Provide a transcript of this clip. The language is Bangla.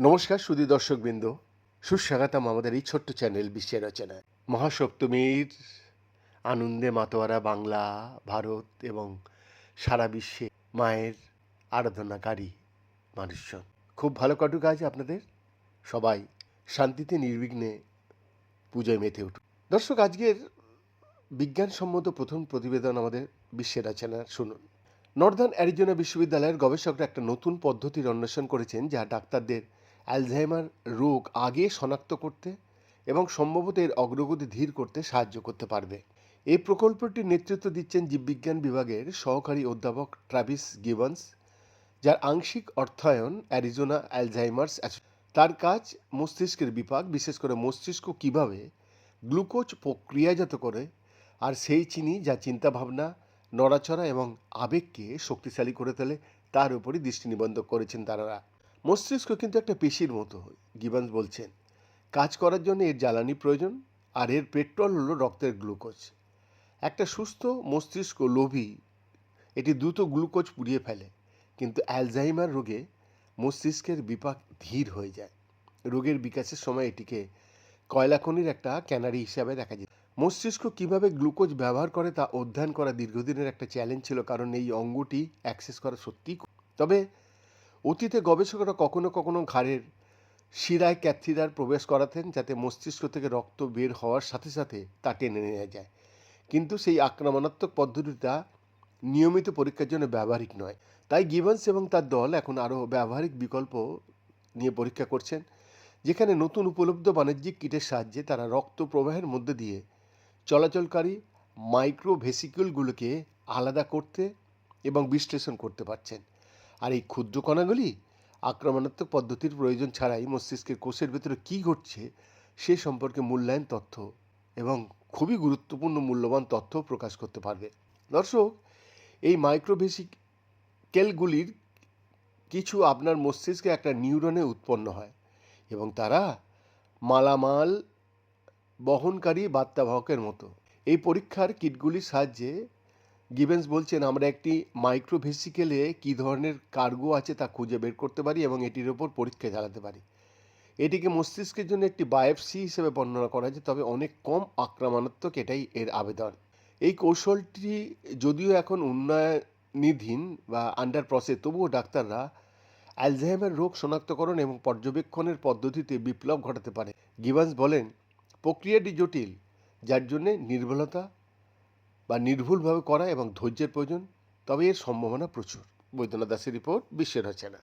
নমস্কার সুদী দর্শকবৃন্দ। সুস্বাগতম আমাদের এই ছোট্ট চ্যানেল বিশ্বের রচনায়। মহাসপ্তমীর আনন্দে মাতোয়ারা বাংলা, ভারত এবং সারা বিশ্বে মায়ের আরাধনাকারী মানুষজন। খুব ভালো কাটুক আজ আপনাদের। সবাই শান্তিতে, নির্বিঘ্নে পূজায় মেতে উঠুক। দর্শক, আজকের বিজ্ঞানসম্মত প্রথম প্রতিবেদন আমাদের বিশ্বের রচনার। শুনুন। নর্দার্ন অ্যারিজোনা বিশ্ববিদ্যালয়ের গবেষকরা একটা নতুন পদ্ধতির অন্বেষণ করেছেন যা ডাক্তারদের অ্যালঝাইমার রোগ আগে শনাক্ত করতে এবং সম্ভবত এর অগ্রগতি ধীর করতে সাহায্য করতে পারবে। এই প্রকল্পটির নেতৃত্ব দিচ্ছেন জীববিজ্ঞান বিভাগের সহকারী অধ্যাপক ট্রাভিস গিবন্স, যার আংশিক অর্থায়ন অ্যারিজোনা অ্যালঝাইমার্স তার কাজ মস্তিষ্কের বিভাগ বিশেষ করে মস্তিষ্ক কীভাবে গ্লুকোজ প্রক্রিয়াজাত করে, আর সেই চিনি যা চিন্তাভাবনা নড়াচড়া এবং আবেগকে শক্তিশালী করে তোলে, তার উপরই দৃষ্টি নিবন্ধ করেছেন তারা মস্তিষ্ক কিন্তু একটা পেশির মতো, গিবান্স বলছেন। কাজ করার জন্য এর জ্বালানি প্রয়োজন, আর এর পেট্রোল হলো রক্তের গ্লুকোজ। একটা সুস্থ মস্তিষ্ক লোভী, এটি দ্রুত গ্লুকোজ পুড়িয়ে ফেলে, কিন্তু অ্যালজাইমার রোগে মস্তিষ্কের বিপাক ধীর হয়ে যায়। রোগের বিকাশের সময় এটিকে কয়লাখনির একটা ক্যানারি হিসাবে দেখা যায় মস্তিষ্ক কীভাবে গ্লুকোজ ব্যবহার করে তা অধ্যয়ন করা দীর্ঘদিনের একটা চ্যালেঞ্জ ছিল, কারণ এই অঙ্গটি অ্যাক্সেস করা কঠিন। তবে অতীতে গবেষকরা কখনো কখনো ঘাড়ের শিরায় ক্যাথিরার প্রবেশ করাতেন, যাতে মস্তিষ্ক থেকে রক্ত বের হওয়ার সাথে সাথে তা টেনে নেওয়া যায় কিন্তু সেই আক্রমণাত্মক পদ্ধতিটা নিয়মিত পরীক্ষার জন্য ব্যবহারিক নয় তাই গিভন্স এবং তার দল এখন আরও ব্যবহারিক বিকল্প নিয়ে পরীক্ষা করছেন, যেখানে নতুন উপলব্ধ বাণিজ্যিক কিটের সাহায্যে তারা রক্ত প্রবাহের মধ্যে দিয়ে চলাচলকারী মাইক্রো ভেসিকুলগুলোকে আলাদা করতে এবং বিশ্লেষণ করতে পারছেন। আর এই ক্ষুদ্র কণাগুলি আক্রমণাত্মক পদ্ধতির প্রয়োজন ছাড়াই মস্তিষ্কের কোষের ভেতরে কী ঘটছে সে সম্পর্কে মূল্যায়ন তথ্য এবং খুবই গুরুত্বপূর্ণ মূল্যবান তথ্য প্রকাশ করতে পারবে। দর্শক, এই মাইক্রোভেসিকেলগুলির কিছু আপনার মস্তিষ্কে একটা নিউরনে উৎপন্ন হয় এবং তারা মালামাল বহনকারী বার্তাবাহকের মতো। এই পরীক্ষার কিটগুলির সাহায্যে গিভেন্স বলছেন, আমরা একটি মাইক্রোভেসিকেলে কী ধরনের কার্গো আছে তা খুঁজে বের করতে পারি এবং এটির ওপর পরীক্ষা চালাতে পারি। এটিকে মস্তিষ্কের জন্য একটি বায়োপসি হিসেবে বর্ণনা করা যায় তবে অনেক কম আক্রমণাত্মক এটাই এর আবেদন। এই কৌশলটি যদিও এখন উন্নয়নাধীন বা আন্ডার প্রসেস তবুও ডাক্তাররা অ্যালজাইমার রোগ শনাক্তকরণ এবং পর্যবেক্ষণের পদ্ধতিতে বিপ্লব ঘটাতে পারে। গিভান্স বলেন প্রক্রিয়াটি জটিল, যার জন্যে নির্ভুলতা বা নির্ভুলভাবে করা এবং ধৈর্যের প্রয়োজন, তবে এর সম্ভাবনা প্রচুর। বৈদ্যনাথ দাসের রিপোর্ট বিশ্বের হচ্ছে না।